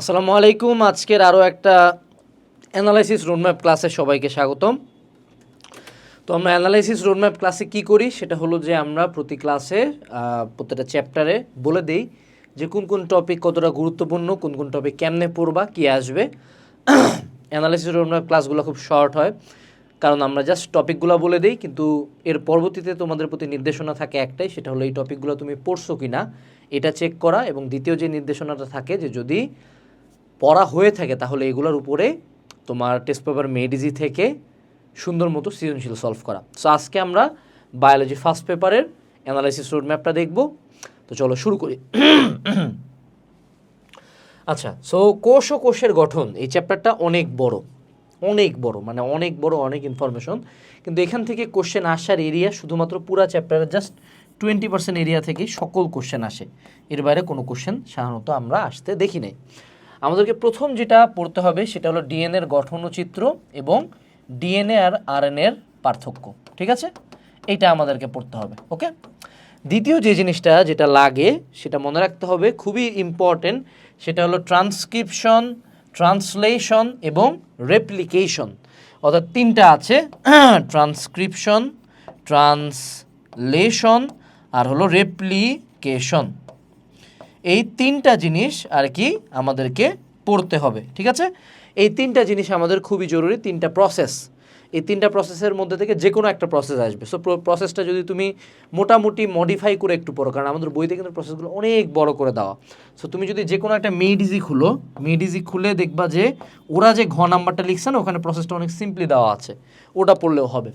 আসসালামু আলাইকুম। আজকের আরও একটা অ্যানালাইসিস রোডম্যাপ ক্লাসে সবাইকে স্বাগতম। তো আমরা অ্যানালাইসিস রোডম্যাপ ক্লাসে কি করি? সেটা হলো যে আমরা প্রতি ক্লাসে প্রত্যেকটা চ্যাপ্টারে বলে দেই যে কোন কোন টপিক কতটা গুরুত্বপূর্ণ, কোন কোন টপিক কেমনে পড়বা, কি আসবে। অ্যানালাইসিস রোডম্যাপ ক্লাসগুলো খুব শর্ট হয়, কারণ আমরা জাস্ট টপিকগুলো বলে দিই, কিন্তু এর পরবর্তীতে তোমাদের প্রতি নির্দেশনা থাকে একটাই, সেটা হলো এই টপিকগুলো তুমি পড়ছো কি না এটা চেক করা এবং দ্বিতীয় যে নির্দেশনাটা থাকে যে যদি পড়া হয়ে থাকে, তাহলে এগুলোর উপরে তোমার টেস্ট পেপার মেডিজি থেকে সুন্দর মতো সৃজনশীল সলভ করা। সো আজকে আমরা বায়োলজি ফার্স্ট পেপারের অ্যানালাইসিস রোড ম্যাপটা দেখব। তো চলো শুরু করি। আচ্ছা সো কোষ ও কোষের গঠন, এই চ্যাপ্টারটা অনেক বড় অনেক বড় মানে অনেক বড়, অনেক ইনফরমেশন কিন্তু এখান থেকে কোশ্চেন আসার এরিয়া শুধুমাত্র পুরা চ্যাপ্টারের জাস্ট টোয়েন্টি পার্সেন্ট এরিয়া থেকেই সকল কোশ্চেন আসে। এর বাইরে কোনো কোশ্চেন সাধারণত আমরা আসতে দেখি নাই। আমাদেরকে প্রথম যেটা পড়তে হবে সেটা হলো ডিএনএর গঠন ও চিত্র এবং ডিএনএ আর আরএনএর পার্থক্য, ঠিক আছে? এইটা আমাদেরকে পড়তে হবে, ওকে? দ্বিতীয় যে জিনিসটা যেটা লাগে সেটা মনে রাখতে হবে, খুবই ইম্পর্টেন্ট সেটা হলো ট্রান্সক্রিপশন ট্রান্সলেশন এবং রেপ্লিকেশন অর্থাৎ তিনটা আছে ট্রান্সক্রিপশন ট্রান্সলেশন আর হলো রেপ্লিকেশন এই তিনটা জিনিস আর কি আমাদেরকে পড়তে হবে, ঠিক আছে? এই তিনটা জিনিস আমাদের খুবই জরুরি, তিনটা প্রসেস এই তিনটা প্রসেসের মধ্যে থেকে যে কোনো একটা প্রসেস আসবে। সো প্রসেসটা যদি তুমি মোটামুটি মডিফাই করে একটু পড়ো, কারণ আমাদের বইতে কিন্তু প্রসেসগুলো অনেক বড় করে দেওয়া। সো তুমি যদি যে কোনো একটা মেডিজি খুলো মেডিজি খুলে দেখবা যে ওরা যে ঘ নাম্বারটা লিখছে না, ওখানে প্রসেসটা অনেক সিম্পলি দেওয়া আছে। ওটা পড়লেও হবে।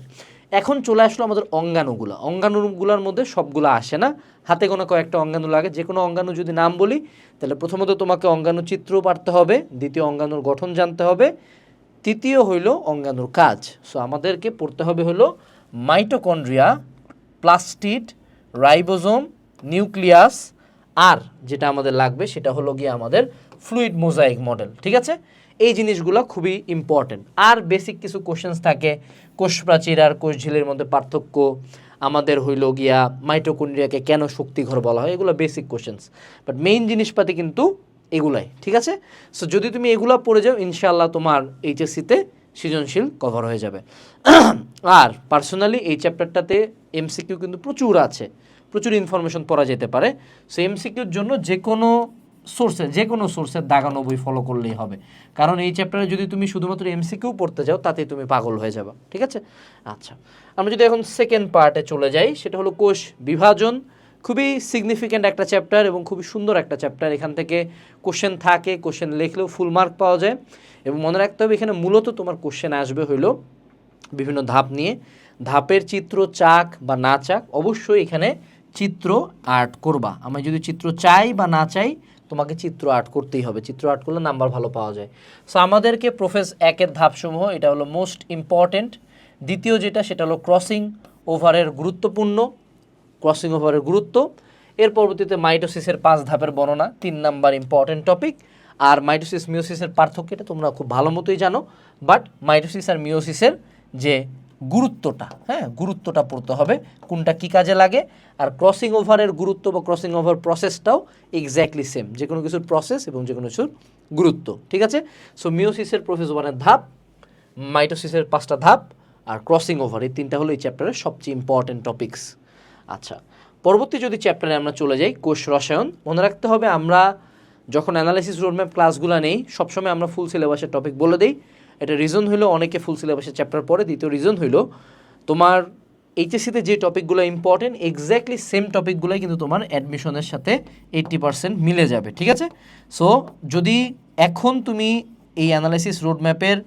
এখন চলে আসলো আমাদের অঙ্গাণুগুলো। অঙ্গাণুগুলোর মধ্যে সবগুলো আসে না। হাতে কোনো কয়েকটা অঙ্গাণু লাগে। যে কোনো অঙ্গাণু যদি নাম বলি, তাহলে প্রথমত তোমাকে অঙ্গাণু চিত্র পারতে হবে, দ্বিতীয় অঙ্গাণুর গঠন জানতে হবে, তৃতীয় হইল অঙ্গাণুর কাজ। সো আমাদেরকে পড়তে হবে হলো মাইটোকন্ড্রিয়া, প্লাস্টিড, রাইবোজোম, নিউক্লিয়াস, আর যেটা আমাদের লাগবে সেটা হলো গিয়ে আমাদের ফ্লুইড মোজাইক মডেল। ঠিক আছে? এই জিনিসগুলো খুবই ইম্পর্টেন্ট আর বেসিক কিছু কোশ্চেন্স থাকে কোষ প্রাচীর আর কোষ ঝিলের মধ্যে পার্থক্য, আমাদের হইল গিয়া মাইটোকন্ড্রিয়াকে কেন শক্তিঘর বলা হয়, এগুলো বেসিক কোশ্চেন্স বাট মেইন জিনিসপাতি কিন্তু এগুলাই, ঠিক আছে? সো যদি তুমি এগুলো পড়ে যাও, ইনশাআল্লাহ তোমার এইচএসসিতে সৃজনশীল কভার হয়ে যাবে। আর পার্সোনালি এই চ্যাপ্টারটাতে এমসিকিউ কিন্তু প্রচুর আছে। প্রচুর ইনফরমেশন পড়া যেতে পারে। সো এমসিকিউর জন্য যে কোনো সোর্সে যে কোনো সোর্সের দাগানো বই ফলো করলেই হবে। কারণ এই চ্যাপ্টারে যদি তুমি শুধুমাত্র এমসিকিউ পড়তে যাও, তাতেই তুমি পাগল হয়ে যাবে, ঠিক আছে? আচ্ছা আমরা যদি এখন সেকেন্ড পার্টে চলে যাই, সেটা হলো কোষ বিভাজন। খুবই সিগনিফিক্যান্ট একটা চ্যাপ্টার এবং খুবই সুন্দর একটা চ্যাপ্টার এখান থেকে কোশ্চেন থাকে কোশ্চেন লিখলেও ফুল মার্ক পাওয়া যায়। এবং মনে রাখতে হবে, এখানে মূলত তোমার কোশ্চেন আসবে হইল বিভিন্ন ধাপ নিয়ে। ধাপের চিত্র চাক বা না চাক, অবশ্যই এখানে চিত্র আর্ট করবা। আমি যদি চিত্র চাই বা না চাই তোমাকে চিত্র আর্ট করতেই হবে। চিত্র আর্ট করলে নাম্বার ভালো পাওয়া যায়। সো আমাদেরকে প্রোফেস একের ধাপসমূহ, এটা হলো মোস্ট ইম্পর্ট্যান্ট দ্বিতীয় যেটা, সেটা হলো ক্রসিং ওভারের গুরুত্বপূর্ণ। ক্রসিং ওভারের গুরুত্ব। এর পরবর্তীতে মাইটোসিসের পাঁচ ধাপের বর্ণনা, তিন নাম্বার ইম্পর্টেন্ট টপিক আর মাইটোসিস মিওসিসের পার্থক্য, এটা তোমরা খুব ভালো মতোই জানো। বাট মাইটোসিস আর মিওসিসের যে গুরুত্বটা হ্যাঁ গুরুত্বটা পড়তে হবে, কোনটা কি কাজে লাগে, আর ক্রসিং ওভারের গুরুত্ব বা ক্রসিং ওভার প্রসেসটাও এক্স্যাক্টলি সেম যে কোনো কিছুর প্রসেস এবং যে কোনো কিছুর গুরুত্ব, ঠিক আছে? সো মিওসিসের প্রসেস ওয়ানের ধাপ মাইটোসিসের পাঁচটা ধাপ, আর ক্রসিং ওভার এই তিনটা হলো এই চ্যাপ্টারের সবচেয়ে ইম্পর্টেন্ট টপিকস আচ্ছা পরবর্তী যদি চ্যাপ্টারে আমরা চলে যাই, কোষ রসায়ন, মনে রাখতে হবে আমরা যখন অ্যানালাইসিস রোডম্যাপ ক্লাসগুলো নেই, সবসময় আমরা ফুল সিলেবাসের টপিক বলে দিই। এটা রিজন হলো অনেকে ফুল সিলেবাসের চ্যাপ্টার পড়ে, দ্বিতীয় রিজন হলো তোমার এইচএসসিতে যে টপিকগুলো ইম্পর্টেন্ট এক্স্যাক্টলি সেম টপিকগুলোই কিন্তু তোমার অ্যাডমিশনের সাথে এইট্টি পার্সেন্ট মিলে যাবে, ঠিক আছে? সো যদি এখন তুমি এই অ্যানালাইসিস রোডম্যাপের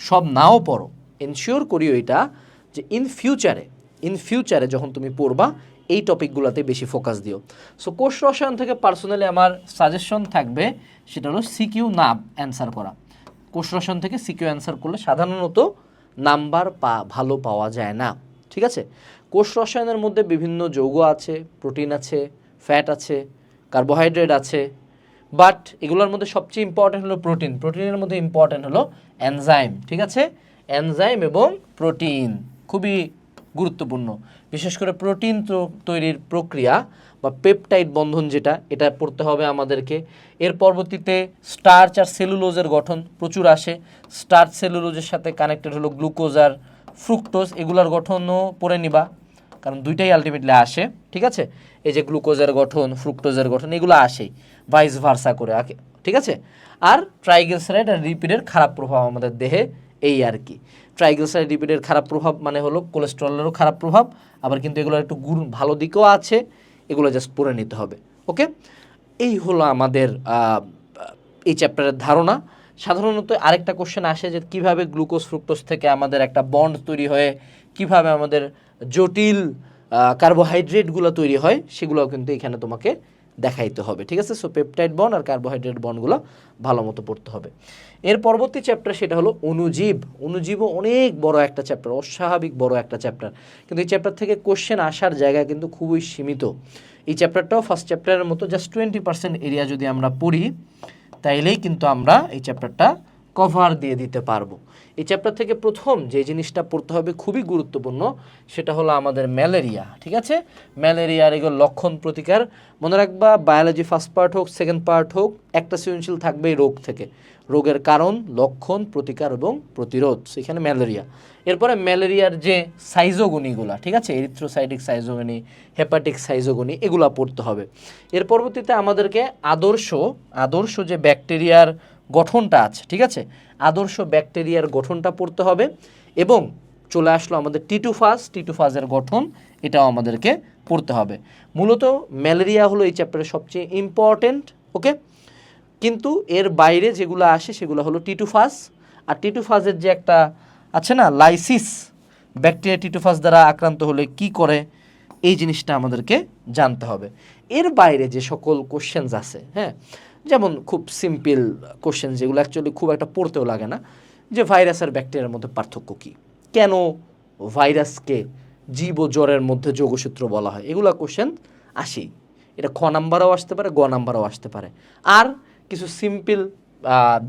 সব নাও পড়ো এনশিওর করিও এটা যে ইন ফিউচারে ইন ফিউচারে যখন তুমি পড়বা, এই টপিকগুলোতে বেশি ফোকাস দিও। সো কোষ রসায়ন থেকে পার্সোনালি আমার সাজেশন থাকবে, সেটা হলো সিকিউ নাম অ্যান্সার করা। রসায়ন থেকে সিকিউ অ্যান্সার করলে সাধারণত নাম্বার পা, ভালো পাওয়া যায় না। ঠিক আছে? কোষ রসায়নের মধ্যে বিভিন্ন যৌগ আছে, প্রোটিন আছে, ফ্যাট আছে, কার্বোহাইড্রেট আছে, বাট এগুলোর মধ্যে সবচেয়ে ইম্পর্টেন্ট হলো প্রোটিন। প্রোটিনের মধ্যে ইম্পর্টেন্ট হলো এনজাইম। ঠিক আছে? এনজাইম এবং প্রোটিন। খুবই গুরুত্বপূর্ণ। বিশেষ করে প্রোটিন তৈরির প্রক্রিয়া বা পেপটাইড বন্ধন যেটা, এটা পড়তে হবে আমাদেরকে। এর পরবর্তীতে স্টার্চ আর সেলুলোজের গঠন প্রচুর আসে। স্টার্চ সেলুলোজের সাথে কানেক্টেড হলো গ্লুকোজ আর ফ্রুক্টোজ, এগুলোর গঠনও পড়ে নিবা, কারণ দুইটাই আলটিমেটলি আসে, ঠিক আছে? এই যে গ্লুকোজের গঠন, ফ্রুক্টোজের গঠন, এগুলো আসেই ভাইস ভার্সা করে আকে- ঠিক আছে? আর ট্রাইগ্লিসারাইড আর রিপিডের খারাপ প্রভাব আমাদের দেহে এই আর কি। ট্রাইগ্লিসারাইড রিপিডের খারাপ প্রভাব মানে হলো কোলেস্ট্রলেরও খারাপ প্রভাব, আবার কিন্তু এগুলোর একটু গুণ ভালো দিকও আছে, এগুলো জাস্ট পড়ে নিতে হবে ওকে এই হলো আমাদের এই চ্যাপ্টারের ধারণা। সাধারণত আরেকটা কোশ্চেন আসে যে কীভাবে গ্লুকোজ ফ্রুক্টোজ থেকে আমাদের একটা বন্ড তৈরি হয়ে, কীভাবে আমাদের জটিল কার্বোহাইড্রেটগুলো তৈরি হয়, সেগুলোও কিন্তু এখানে তোমাকে দেখাইতে হবে, ঠিক আছে? সো পেপটাইড বন আর কার্বোহাইড্রেট বনগুলো ভালো মতো পড়তে হবে। এর পরবর্তী চ্যাপ্টার সেটা হলো অনুজীব। অনুজীবও অনেক বড় একটা চ্যাপ্টার অস্বাভাবিক বড় একটা চ্যাপ্টার কিন্তু এই চ্যাপ্টার থেকে কোশ্চেন আসার জায়গা কিন্তু খুবই সীমিত। এই চ্যাপ্টারটাও ফার্স্ট চ্যাপ্টারের মতো জাস্ট টোয়েন্টি পার্সেন্ট এরিয়া যদি আমরা পড়ি, তাইলেই কিন্তু আমরা এই চ্যাপ্টারটা কভার দিয়ে দিতে পারব। এই চ্যাপ্টার থেকে প্রথম যে জিনিসটা পড়তে হবে খুবই গুরুত্বপূর্ণ, সেটা হলো আমাদের ম্যালেরিয়া, ঠিক আছে? ম্যালেরিয়ার এগুলো লক্ষণ প্রতিকার। মনে রাখবা বায়োলজি ফার্স্ট পার্ট হোক সেকেন্ড পার্ট হোক, একটা সৃজনশীল থাকবেই রোগ থেকে। রোগের কারণ, লক্ষণ, প্রতিকার এবং প্রতিরোধ, সেখানে ম্যালেরিয়া। এরপরে ম্যালেরিয়ার যে সাইজোগনিগুলা ঠিক আছে? এরিথ্রোসাইটিক সাইজোগনি হেপাটিক সাইজোগনি এগুলা পড়তে হবে। এর পরবর্তীতে আমাদেরকে আদর্শ আদর্শ যে ব্যাকটেরিয়ার গঠনটা আছে, ঠিক আছে? আদর্শ ব্যাকটেরিয়ার গঠনটা পড়তে হবে এবং চলে আসলো আমাদের টিটুফাস টিটুফাসের গঠন, এটাও আমাদেরকে পড়তে হবে। মূলত ম্যালেরিয়া হলো এই চ্যাপ্টারের সবচেয়ে ইম্পর্টেন্ট ওকে কিন্তু এর বাইরে যেগুলো আসে সেগুলো হলো টিটুফাস আর টিটুফাসের যে একটা আছে না লাইসিস ব্যাকটেরিয়া টিটুফাস দ্বারা আক্রান্ত হলে কি করে? এই জিনিসটা আমাদেরকে জানতে হবে। এর বাইরে যে সকল কোশ্চেন্স আছে হ্যাঁ? যেমন খুব সিম্পল কোশ্চেন যেগুলো অ্যাকচুয়ালি খুব একটা পড়তেও লাগে না, যে ভাইরাস আর ব্যাকটেরিয়ার মধ্যে পার্থক্য কী? কেন ভাইরাসকে জীব ও জ্বরের মধ্যে যোগসূত্র বলা হয়? এগুলো কোশ্চেন আসেই। এটা খ নাম্বারও আসতে পারে, গ নাম্বারও আসতে পারে। আর কিছু সিম্পল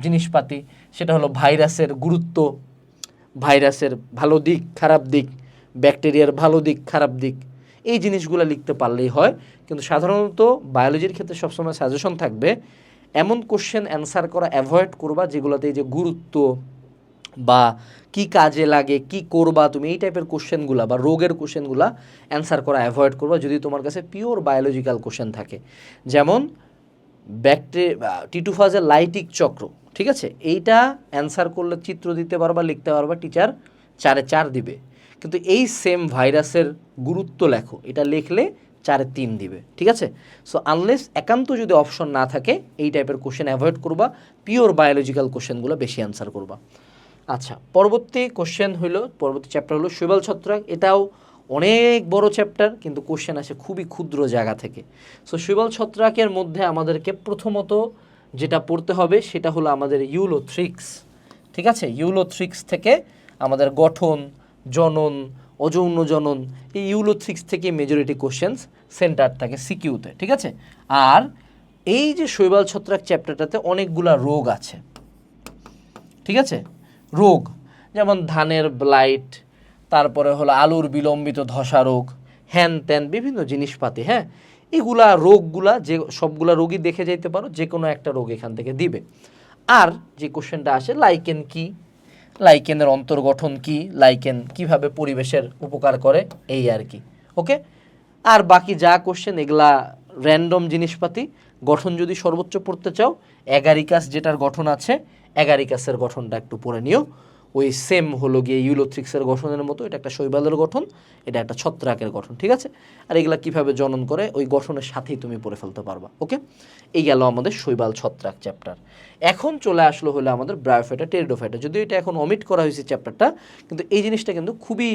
জিনিসপাতি, সেটা হলো ভাইরাসের গুরুত্ব ভাইরাসের ভালো দিক, খারাপ দিক ব্যাকটেরিয়ার ভালো দিক, খারাপ দিক, এই জিনিসগুলো লিখতে পারলেই হয়। কিন্তু সাধারণত বায়োলজির ক্ষেত্রে সবসময় সাজেশন থাকবে এমন কোশ্চেন অ্যান্সার করা অ্যাভয়েড করবা যেগুলোতে যে গুরুত্ব বা কি কাজে লাগে, কি করবা, তুমি এই টাইপের কোশ্চেনগুলো বা রোগের কোশ্চেনগুলো অ্যান্সার করা অ্যাভয়েড করবা যদি তোমার কাছে পিওর বায়োলজিক্যাল কোশ্চেন থাকে। যেমন ব্যাকটে টিটুফাজের লাইটিক চক্র, ঠিক আছে? এইটা অ্যান্সার করলে চিত্র দিতে পারবা, লিখতে পারবা টিচার চারে চার দিবে। কিন্তু এই সেম ভাইরাসের গুরুত্ব লেখো, এটা লিখলে চারে তিন দিবে, ঠিক আছে? সো আনলেস একান্ত যদি অপশন না থাকে, এই টাইপের কোশ্চেন অ্যাভয়েড করবা পিওর বায়োলজিক্যাল কোশ্চেনগুলো বেশি অ্যান্সার করবা। আচ্ছা পরবর্তী কোশ্চেন হইল, পরবর্তী চ্যাপ্টার হলো শৈবাল ছত্রাক। এটাও অনেক বড় চ্যাপ্টার কিন্তু কোশ্চেন আসে খুবই ক্ষুদ্র জায়গা থেকে। সো শৈবাল ছত্রাকের মধ্যে আমাদেরকে প্রথমত যেটা পড়তে হবে, সেটা হলো আমাদের ইউলোথ্রিক্স, ঠিক আছে? ইউলোথ্রিক্স থেকে আমাদের গঠন, জনন, অযৌন জনন, এই ইউলোথ্রিক্স থেকে মেজরিটি কোশ্চেন্স সেন্টার থাকে সিকিউতে, ঠিক আছে? আর এই যে শৈবাল ছত্রাক চ্যাপ্টারটাতে অনেকগুলা রোগ আছে, ঠিক আছে? রোগ, যেমন ধানের ব্লাইট তারপরে হলো আলুর বিলম্বিত ধসা রোগ, হ্যান ত্যান, বিভিন্ন জিনিসপাতি হ্যাঁ? এগুলা রোগগুলা যে সবগুলা রোগই দেখে যাইতে পারো যে কোনো একটা রোগ এখান থেকে দিবে। আর যে কোশ্চেনটা আসে লাইকেন কি? লাইকেনের অন্তর্গঠন কি? লাইকেন কীভাবে পরিবেশের উপকার করে? এই আর কি, ওকে? আর বাকি যা কোশ্চেন এগুলা র্যান্ডম জিনিসপাতি, গঠন যদি সর্বোচ্চ পড়তে চাও অ্যাগারিকাস যেটার গঠন আছে অ্যাগারিকাসের গঠনটা একটু পড়ে নিও। ওই সেম হলো গিয়ে ইউলোথ্রিক্সের গঠনের মতো, এটা একটা শৈবালের গঠন, এটা একটা ছত্রাকের গঠন, ঠিক আছে? আর এগুলা কীভাবে জনন করে, ওই গঠনের সাথেই তুমি পড়ে ফেলতে পারবা, ওকে? এই গেল আমাদের শৈবাল ছত্রাক চ্যাপ্টার এখন চলে আসলো হলো আমাদের ব্রায়োফাইটা টেরিডোফাইটা যদিও এটা এখন অমিট করা হয়েছে চ্যাপ্টারটা কিন্তু এই জিনিসটা কিন্তু খুবই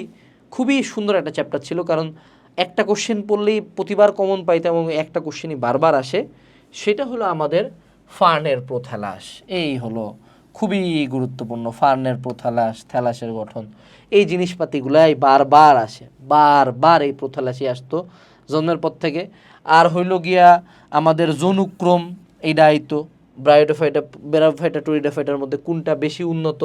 খুবই সুন্দর একটা চ্যাপ্টার ছিল, কারণ একটা কোশ্চেন পড়লেই প্রতিবার কমন পাইতাম এবং একটা কোশ্চেনই বারবার আসে, সেটা হলো আমাদের ফার্নের প্রোথ্যালাস এই হলো খুবই গুরুত্বপূর্ণ ফার্নের প্রোথ্যালাস থ্যালাসের গঠন। এই জিনিসপাতিগুলাই বারবার আসে, বারবার এই প্রোথ্যালাসই আসতো জন্মের পর থেকে। আর হইল গিয়া আমাদের জনুক্রম এই দায়িত্ব ব্রায়োডোফাইটা বেরাফাইটা টুরিডোফাইটার মধ্যে কোনটা বেশি উন্নত,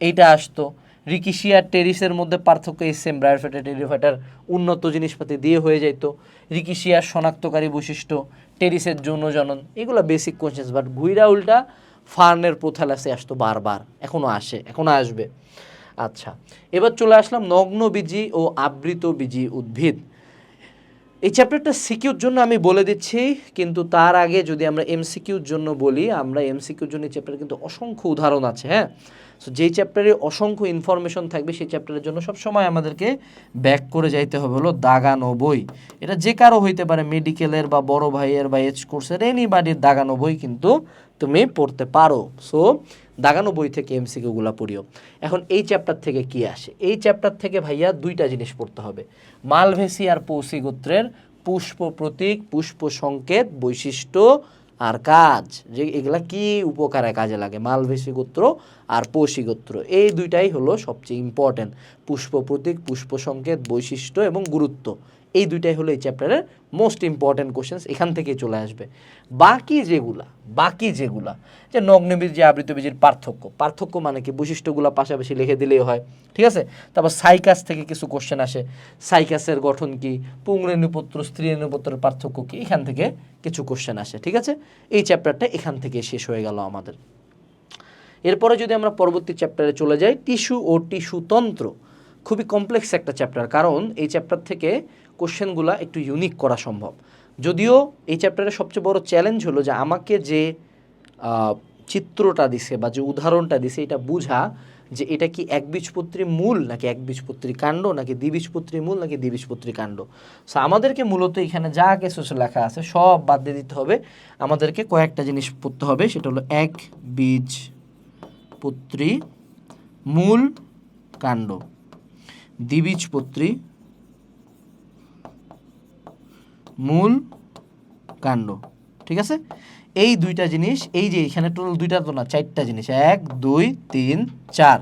এইটা আসতো। রিকিশি আর টেরিসের মধ্যে পার্থক্য এই সেম ব্রায়োফাইটার টেরিফাইটার উন্নত জিনিসপাতি দিয়ে হয়ে যেত রিকিশি আর শনাক্তকারী বৈশিষ্ট্য, টেরিসের যৌন জনন, এগুলো বেসিক কোয়েশ্চেন্স বাট ঘুইরা উল্টা ফার্নের প্রোথালাসে আসতো বারবার। এখনও আসে এখনও আসবে। আচ্ছা এবার চলে আসলাম নগ্নবীজি ও আবৃতবীজি উদ্ভিদ। এই চ্যাপ্টারটা সিকিউর জন্য আমি বলে দিচ্ছি, কিন্তু তার আগে যদি আমরা এমসিকিউর জন্য বলি, আমরা এমসিকিউর জন্য এই চ্যাপ্টারে কিন্তু অসংখ্য উদাহরণ আছে হ্যাঁ? সো যেই চ্যাপ্টারে অসংখ্য ইনফরমেশন থাকবে, সেই চ্যাপ্টারের জন্য সবসময় আমাদেরকে ব্যাক করে যাইতে হবে হলো দাগানো বই এটা যে কারও হইতে পারে মেডিকেলের বা বড় ভাইয়ের বা এজ কোর্সের এনি বাড়ির দাগানো বই কিন্তু তুমি পড়তে পারো। সো দাগানো বই থেকে এমসিকিউগুলো পড়িও। এখন এই চ্যাপ্টার থেকে কি আসে? এই চ্যাপ্টার থেকে ভাইয়া দুইটা জিনিস পড়তে হবে। মালভেসি আর পৌসি গোত্রের পুষ্প প্রতীক, পুষ্প সংকেত, বৈশিষ্ট্য আর কাজ, যে এগুলা কি উপকারে কাজে লাগে? মালভেসী গোত্র আর পৌষী গোত্র, এই দুইটাই হলো সবচেয়ে ইম্পর্ট্যান্ট পুষ্প প্রতীক, পুষ্প সংকেত, বৈশিষ্ট্য এবং গুরুত্ব। এই দুইটাই হলো এই চ্যাপ্টারের মোস্ট ইম্পর্ট্যান্ট কোশ্চেন্স এখান থেকেই চলে আসবে। বাকি যেগুলা বাকি যেগুলা, যে নগ্নবীজ, যে আবৃতবীজের পার্থক্য পার্থক্য মানে কি? বৈশিষ্ট্যগুলো পাশাপাশি লিখে দিলেই হয়, ঠিক আছে? তারপর সাইকাস থেকে কিছু কোশ্চেন আসে। সাইকাসের গঠন কি? পুংরেণুপত্র, স্ত্রীরেণুপত্রের পার্থক্য কি? এখান থেকে কিছু কোশ্চেন আসে, ঠিক আছে? এই চ্যাপ্টারটা এখান থেকে শেষ হয়ে গেল আমাদের। এরপরে যদি আমরা পরবর্তী চ্যাপ্টারে চলে যাই টিস্যু ও টিস্যু তন্ত্র। খুবই কমপ্লেক্স একটা চ্যাপ্টার কারণ এই চ্যাপ্টার থেকে কোশ্চেনগুলো একটু ইউনিক করা সম্ভব। যদিও এই চ্যাপ্টারের সবচেয়ে বড় চ্যালেঞ্জ হলো যে আমাকে যে চিত্রটা দিছে বা যে উদাহরণটা দিছে এটা বুঝা যে এটা কি একবীজপত্রী মূল নাকি একবীজপত্রী কাণ্ড নাকি দ্বিবীজপত্রী মূল নাকি দ্বিবীজপত্রী কাণ্ড। সো আমাদেরকে মূলত এখানে যা কিছু লেখা আছে সব বাদ দিয়ে দিতে হবে। আমাদেরকে কয়েকটা জিনিস পড়তে হবে, সেটা হলো এক বীজ পত্রী মূল কাণ্ড, দ্বিবীজপত্রী মূল কাণ্ড, ঠিক আছে? এই দুইটা জিনিস, এই যে এখানে টোটাল দুইটা তো না, চারটা জিনিস, এক, দুই, তিন, চার।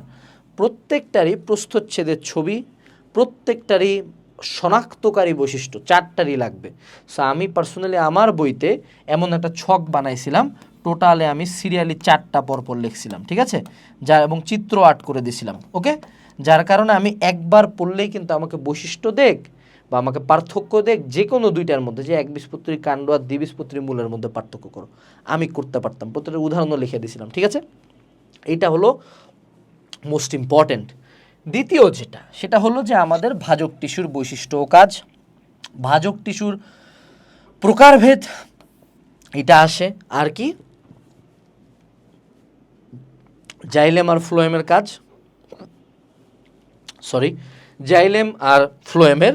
প্রত্যেকটারই প্রস্থচ্ছেদের ছবি, প্রত্যেকটারই শনাক্তকারী বৈশিষ্ট্য, চারটারই লাগবে। সো আমি পার্সোনালি আমার বইতে এমন একটা ছক বানাইছিলাম টোটালে আমি সিরিয়ালি চারটা পরপর লিখছিলাম, ঠিক আছে? যা এবং চিত্র আর্ট করে দিছিলাম ওকে যার কারণে আমি একবার পড়লেই কিন্তু আমাকে বৈশিষ্ট্য দেখ বা আমাকে পার্থক্য দেখ যে কোনো দুইটার মধ্যে, যে এক বীজপত্রী কাণ্ড আর দ্বিবীজপত্রী মূলের মধ্যে পার্থক্য করো। আমি করতে পারতাম। প্রত্যেকটা উদাহরণও লিখে দিয়েছিলাম ঠিক আছে? এইটা হলো মোস্ট ইম্পর্ট্যান্ট দ্বিতীয় যেটা, সেটা হলো যে আমাদের ভাজক টিস্যুর বৈশিষ্ট্য কাজ। ভাজক টিস্যুর প্রকারভেদ, এটা আসে। আর কি? জাইলেম আর ফ্লোয়েমের কাজ। সরি জাইলেম আর ফ্লোয়েমের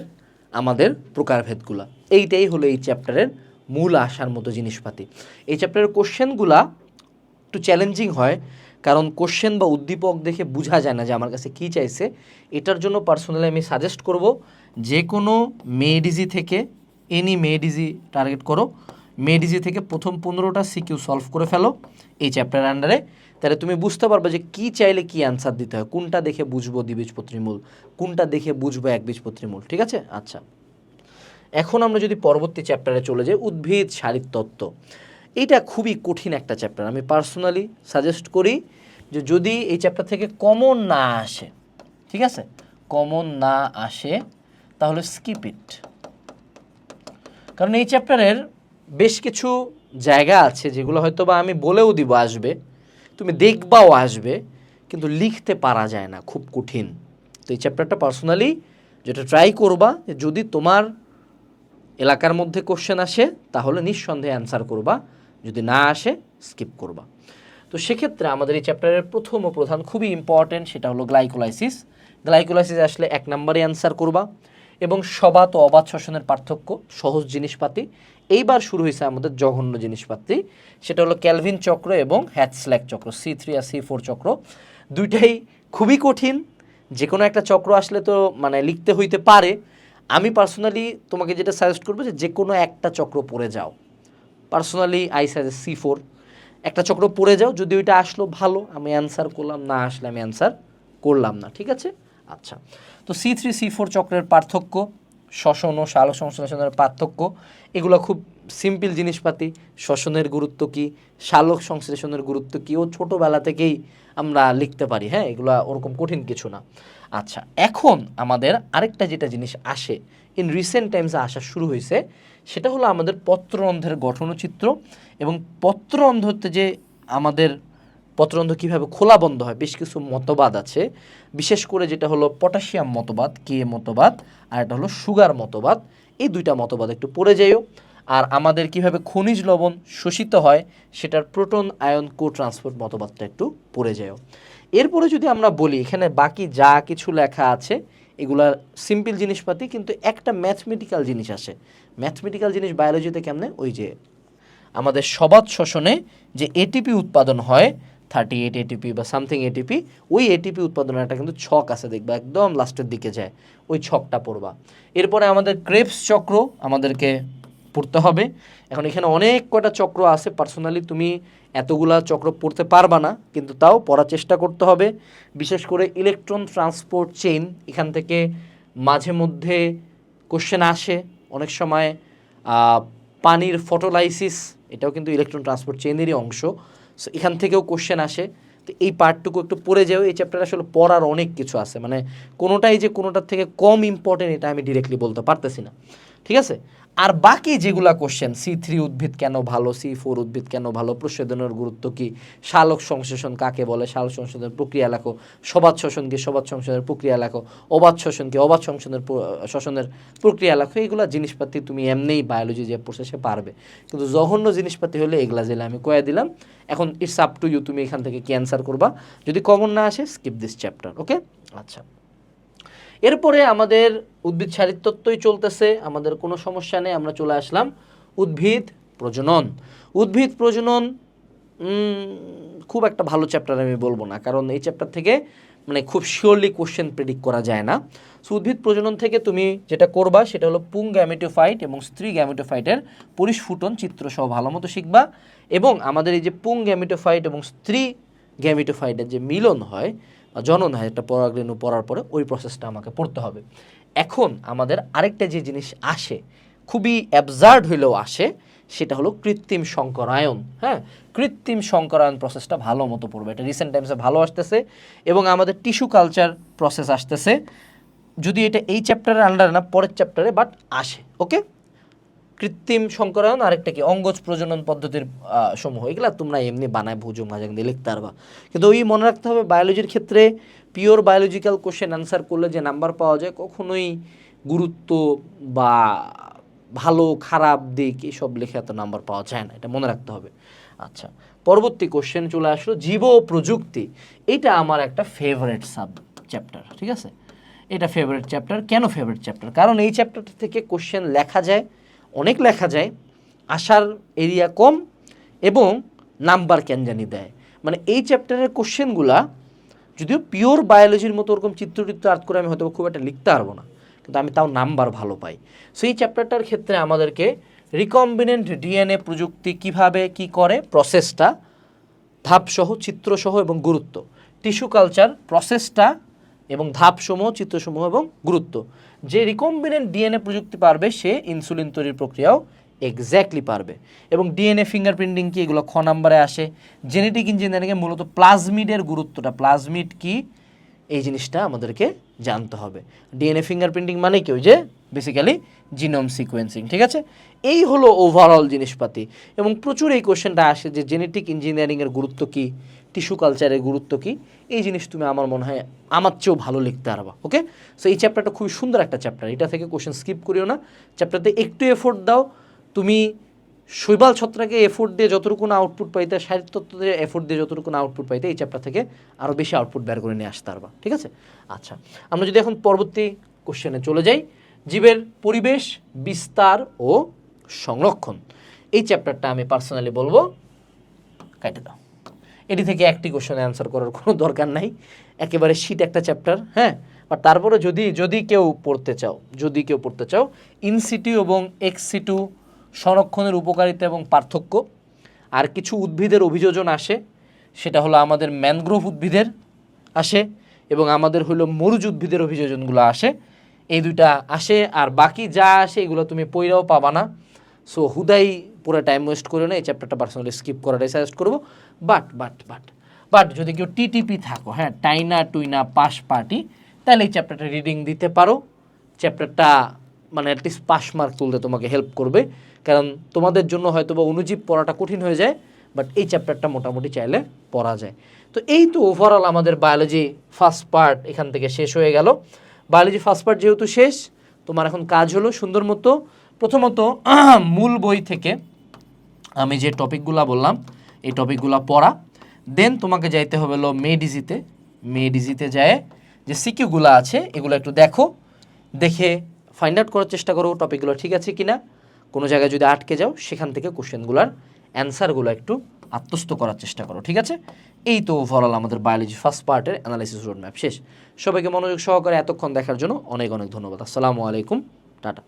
আমাদের প্রকারভেদগুলা। এইটাই হলো এই চ্যাপ্টারের মূল আসার মতো জিনিসপাতি। এই চ্যাপ্টারের কোশ্চেনগুলা একটু চ্যালেঞ্জিং হয়, কারণ কোশ্চেন বা উদ্দীপক দেখে বোঝা যায় না যে আমার কাছে কী চাইছে। এটার জন্য পার্সোনালি আমি সাজেস্ট করব, যে কোনো মেডিজি থেকে এনি মেডিজি টার্গেট করো। মেডিজি থেকে প্রথম পনেরোটা সিকিউ সলভ করে ফেলো এই চ্যাপ্টার আন্ডারে তাহলে তুমি বুঝতে পারবে যে কি চাইলে কি অ্যান্সার দিতে হয়। কোনটা দেখে বুঝব দ্বিবীজপত্রী মূল? কোনটা দেখে বুঝব একবীজপত্রী মূল? ঠিক আছে? আচ্ছা। এখন আমরা যদি পরবর্তী চ্যাপ্টারে চলে যাই, উদ্ভিদ শারীরতত্ত্ব এটা খুবই কঠিন একটা চ্যাপ্টার আমি পার্সোনালি সাজেস্ট করি যে যদি এই চ্যাপ্টার থেকে কমন না আসে, ঠিক আছে? কমন না আসে, তাহলে স্কিপ ইট কারণ এই চ্যাপ্টারের বেশ কিছু জায়গা আছে যেগুলো হয়তো বা আমি বলেও দিব আসবে। তুমি দেখবাও আসবে, কিন্তু লিখতে পারা যায় না, খুব কঠিন। তো এই চ্যাপ্টারটা পার্সোনালি যেটা ট্রাই করবা যদি তোমার এলাকার মধ্যে কোশ্চেন আসে, তাহলে নিঃসন্দেহে অ্যান্সার করবা। যদি না আসে স্কিপ করবা। তো সেক্ষেত্রে আমাদের এই চ্যাপ্টারের প্রথম ও প্রধান খুবই ইম্পর্টেন্ট সেটা হলো গ্লাইকোলাইসিস গ্লাইকোলাইসিস আসলে এক নম্বরে অ্যান্সার করবা। এবং সবাত ও অবাধ শ্বসনের পার্থক্য, সহজ জিনিসপাতি। এইবার শুরু হয়েছে আমাদের জঘন্য জিনিসপাতি। সেটা হলো ক্যালভিন চক্র এবং হ্যাটস্ল্যাক চক্র, সি থ্রি আর সি ফোর চক্র। দুইটাই খুবই কঠিন যে কোনো একটা চক্র আসলে তো মানে লিখতে হইতে পারে। আমি পার্সোনালি তোমাকে যেটা সাজেস্ট করব যে যে কোনো একটা চক্র পড়ে যাও। Personally I suggest C four. একটা চক্র পড়ে যাও, যদি ওইটা আসলো ভালো, আমি অ্যান্সার করলাম, না আসলে আমি অ্যান্সার করলাম না, ঠিক আছে? আচ্ছা। তো সি থ্রি, সি ফোর চক্রের পার্থক্য শ্বসন ও সালোক সংশ্লেষণের পার্থক্য। এগুলো খুব সিম্পল জিনিসপাতি। শ্বসনের গুরুত্ব কি? সালোক সংশ্লেষণের গুরুত্ব কি? ও ছোটোবেলা থেকেই আমরা লিখতে পারি হ্যাঁ? এগুলা ওরকম কঠিন কিছু না। আচ্ছা এখন আমাদের আরেকটা যেটা জিনিস আসে ইন রিসেন্ট টাইমসে আসা শুরু হয়েছে, সেটা হলো আমাদের পত্র পত্ররন্ধ্রের গঠনচিত্র এবং পত্র পত্ররন্ধ্রতে যে আমাদের পত্ররন্ধ্র কীভাবে খোলা বন্ধ হয়, বেশ কিছু মতবাদ আছে। বিশেষ করে যেটা হলো পটাশিয়াম মতবাদ, কে মতবাদ, আর এটা হলো সুগার মতবাদ। এই দুইটা মতবাদ একটু পড়ে যাইও। আর আমাদের কীভাবে খনিজ লবণ শোষিত হয়, সেটার প্রোটন আয়ন কো ট্রান্সপোর্ট মতবাদটা একটু পড়ে যাইও। এরপরে যদি আমরা বলি, এখানে বাকি যা কিছু লেখা আছে, এগুলা সিম্পল জিনিসপাতি, কিন্তু একটা ম্যাথমেটিক্যাল জিনিস আসে ম্যাথমেটিক্যাল জিনিস বায়োলজিতে কেমনে? ওই যে আমাদের সবাত শোষণে যে এটিপি উৎপাদন হয় থার্টি এইট এটিপি বা সামথিং এটিপি ওই এটিপি উৎপাদনের একটা কিন্তু ছক আছে দেখবা, একদম লাস্টের দিকে যায়, ওই ছকটা পড়বা। এরপরে আমাদের ক্রেপস চক্র আমাদেরকে পড়তে হবে। এখন এখানে অনেক কয়টা চক্র আছে পার্সোনালি তুমি এতগুলা চক্র পড়তে পারবা না, কিন্তু তাও পড়ার চেষ্টা করতে হবে। বিশেষ করে ইলেকট্রন ট্রান্সপোর্ট চেইন এখান থেকে মাঝে মধ্যে কোশ্চেন আসে, অনেক সময় পানির ফটোলাইসিস এটাও কিন্তু ইলেকট্রন ট্রান্সপোর্ট চেইনেরই অংশ। সো এখান থেকেও কোশ্চেন আসে। তো এই পার্টটুকু একটু পড়ে যাও, এই চ্যাপ্টারে আসলে পড়ার অনেক কিছু আছে। মানে কোনোটাই যে কোনোটার থেকে কম ইম্পর্টেন্ট এটা আমি ডিরেক্টলি বলতে পারতেছি না। ঠিক আছে? আর বাকি যেগুলা কোশ্চেন সি থ্রি উদ্ভিদ কেন ভালো সি ফোর উদ্ভিদ কেন ভালো প্রসাধনের গুরুত্ব কি শালক সংশ্লেষণ কাকে বলে শালক সংশোধনের প্রক্রিয়া লেখো সবাদ শোষণ কি সবাদ সংশ্লেষণের প্রক্রিয়া লেখো অবাধ শোষণ কি অবাধ সংশোধনের শোষণের প্রক্রিয়া লেখো এগুলা জিনিসপাতি তুমি এমনিই বায়োলজি যে পড়ছে সে পারবে। কিন্তু জঘন্য জিনিসপাতি হলে এগুলা জেলে আমি কয়ে দিলাম। এখন ইটস আপ টু ইউ তুমি এখান থেকে কি অ্যান্সার করবা? যদি কমন না আসে স্কিপ দিস চ্যাপ্টার ওকে আচ্ছা। এরপরে আমাদের উদ্ভিদ শারীরতত্ত্বই চলতেছে, আমাদের কোনো সমস্যা নেই, আমরা চলে আসলাম উদ্ভিদ প্রজনন। উদ্ভিদ প্রজনন খুব একটা ভালো চ্যাপ্টার আমি বলব না, কারণ এই চ্যাপ্টার থেকে মানে খুব শিওরলি কোশ্চেন প্রেডিক্ট করা যায় না। সো উদ্ভিদ প্রজনন থেকে তুমি যেটা করবা, সেটা হলো পুং গ্যামেটোফাইট এবং স্ত্রী গ্যামেটোফাইটের পরিস্ফুটন চিত্র সহ ভালো মতো শিখবা এবং আমাদের এই যে পুং গ্যামেটোফাইট এবং স্ত্রী গ্যামিটোফাইটের যে মিলন হয় জনন হয় একটা পরাগরেণু পড়ার পরে ওই প্রসেসটা আমাকে পড়তে হবে। এখন আমাদের আরেকটা যে জিনিস আসে, খুবই অ্যাবজার্ড হইলেও আসে, সেটা হলো কৃত্রিম সংকরায়ন। হ্যাঁ? কৃত্রিম সংকরায়ন প্রসেসটা ভালো মতো পড়বে। এটা রিসেন্ট টাইমসে ভালো আসতেছে এবং আমাদের টিস্যু কালচার প্রসেস আসতেছে। যদি এটা এই চ্যাপ্টারের আন্ডারে না, পরের চ্যাপ্টারে বাট আসে ওকে কৃত্রিম সংকরায়ন আরেকটা কি, অঙ্গজ প্রজনন পদ্ধতির সমূহ। এগুলা তোমরা এমনি বানায় ভুজো মাজা দিয়ে লিখতে পারবা। কিন্তু ওই মনে রাখতে হবে বায়োলজির ক্ষেত্রে পিওর বায়োলজিক্যাল কোশ্চেন অ্যান্সার করলে যে নাম্বার পাওয়া যায়, কখনোই গুরুত্ব বা ভালো, খারাপ দিক এসব লিখে এত নাম্বার পাওয়া যায় না, এটা মনে রাখতে হবে। আচ্ছা পরবর্তী কোশ্চেন চলে আসলো, জীব প্রযুক্তি। এটা আমার একটা ফেভারিট সাব চ্যাপ্টার ঠিক আছে? এটা ফেভারিট চ্যাপ্টার কেন ফেভারিট চ্যাপ্টার কারণ এই চ্যাপ্টারটা থেকে কোশ্চেন লেখা যায় অনেক লেখা যায়, আসার এরিয়া কম এবং নাম্বার কেন জানি দেয়। মানে এই চ্যাপ্টারের কোশ্চেনগুলা যদিও পিওর বায়োলজির মতো ওরকম চিত্রটিত্র আর্ট করে আমি হয়তো খুব একটা লিখতে পারব না, কিন্তু আমি তাও নাম্বার ভালো পাই। সো এই চ্যাপ্টারটার ক্ষেত্রে আমাদেরকে রিকম্বিনেন্ট ডিএনএ প্রযুক্তি কীভাবে, কি করে প্রসেসটা ধাপসহ, চিত্রসহ এবং গুরুত্ব। টিস্যু কালচার প্রসেসটা এবং ধাপসমূহ, চিত্রসমূহ এবং গুরুত্ব। যে রিকম্বিনেন্ট ডিএনএ প্রযুক্তি পারবে, সে ইনসুলিন তৈরির প্রক্রিয়াও এক্স্যাক্টলি পারবে। এবং ডিএনএ ফিঙ্গারপ্রিন্টিং কি, এগুলো খ নাম্বারে আসে। জেনেটিক ইঞ্জিনিয়ারিংয়ে মূলত প্লাজমিডের গুরুত্বটা। প্লাজমিড কি, এই জিনিসটা আমাদেরকে জানতে হবে। ডিএনএ ফিঙ্গারপ্রিন্টিং মানে কি? ওই যে বেসিক্যালি জিনোম সিকোয়েন্সিং ঠিক আছে? এই হলো ওভারঅল জিনিসপাতি। এবং প্রচুর এই কোশ্চেনটা আসে যে জেনেটিক ইঞ্জিনিয়ারিংয়ের গুরুত্ব কী? টিস্যু কালচারের গুরুত্ব কী? এই জিনিস তুমি আমার মনে হয় আমার চেয়েও ভালো লিখতে পারবা, ওকে? সো এই চ্যাপ্টারটা খুবই সুন্দর একটা চ্যাপ্টার এটা থেকে কোশ্চেন স্কিপ করিও না। চ্যাপ্টারতে একটু এফোর্ট দাও, তুমি শৈবাল ছত্রাকে এফোর্ট দিয়ে যতটুকু আউটপুট পাইতে সাহিত্যত্ব দিয়ে এফোর্ট দিয়ে যতটুকু আউটপুট পাইতে, এই চ্যাপ্টার থেকে আরও বেশি আউটপুট বের করে নিয়ে আসতে পারবা, ঠিক আছে? আচ্ছা আমরা যদি এখন পরবর্তী কোশ্চেনে চলে যাই, জীবের পরিবেশ, বিস্তার ও সংরক্ষণ। এই চ্যাপ্টারটা আমি পার্সোনালি বলব, কাটে দাও। এটি থেকে একটি কোশ্চেন অ্যান্সার করার কোনো দরকার নাই। একেবারে শীত একটা চ্যাপ্টার হ্যাঁ? বা তারপরে যদি যদি কেউ পড়তে চাও, যদি কেউ পড়তে চাও ইনসিটু এবং এক্সিটু সংরক্ষণের উপকারিতা এবং পার্থক্য, আর কিছু উদ্ভিদের অভিযোজন আসে, সেটা হলো আমাদের ম্যানগ্রোভ উদ্ভিদের আসে এবং আমাদের হলো মরুজ উদ্ভিদের অভিযোজনগুলো আসে। এই দুইটা আসে, আর বাকি যা আসে এগুলো তুমি পইরাও পাবা না। সো হুদাই পুরো টাইম ওয়েস্ট করে না, এই চ্যাপ্টারটা পার্সোনালি স্কিপ করাটাই সাজেস্ট করব। বাট বাট বাট বাট যদি কেউ টিটিপি থাকো হ্যাঁ টাইনা টুইনা পাস পার্টি, তাহলে এই চ্যাপ্টারটা রিডিং দিতে পারো। চ্যাপ্টারটা মানে অ্যাটলিস্ট পাস মার্ক তুলতে তোমাকে হেল্প করবে। কারণ তোমাদের জন্য হয়তো বা অনুজীব পড়াটা কঠিন হয়ে যায় বাট এই চ্যাপ্টারটা মোটামুটি চাইলে পড়া যায়। তো এই তো ওভারঅল আমাদের বায়োলজি ফার্স্ট পার্ট এখান থেকে শেষ হয়ে গেল। বায়োলজি ফার্স্ট পার্ট যেহেতু শেষ, তোমার এখন কাজ হলো সুন্দর মতো প্রথমত মূল বই থেকে আমি যে টপিকগুলো বললাম, এই টপিকগুলো পড়া। দেন তোমাকে যাইতে হবে হলো মেডিজিতে মেডিজিতে যায় যে সিকিউগুলো আছে, এগুলো একটু দেখো। দেখে ফাইন্ড আউট করার চেষ্টা করো টপিকগুলো ঠিক আছে কিনা। কোনো জায়গায় যদি আটকে যাও, সেখান থেকে কোশ্চেনগুলোর অ্যান্সারগুলো একটু আত্মস্থ করার চেষ্টা করো, ঠিক আছে? এই তো ওভারঅল আমাদের বায়োলজি ফার্স্ট পার্টের অ্যানালাইসিস রোড ম্যাপ শেষ। সবাইকে মনোযোগ সহকারে এতক্ষণ দেখার জন্য অনেক অনেক ধন্যবাদ। আসসালামু আলাইকুম। টাটা।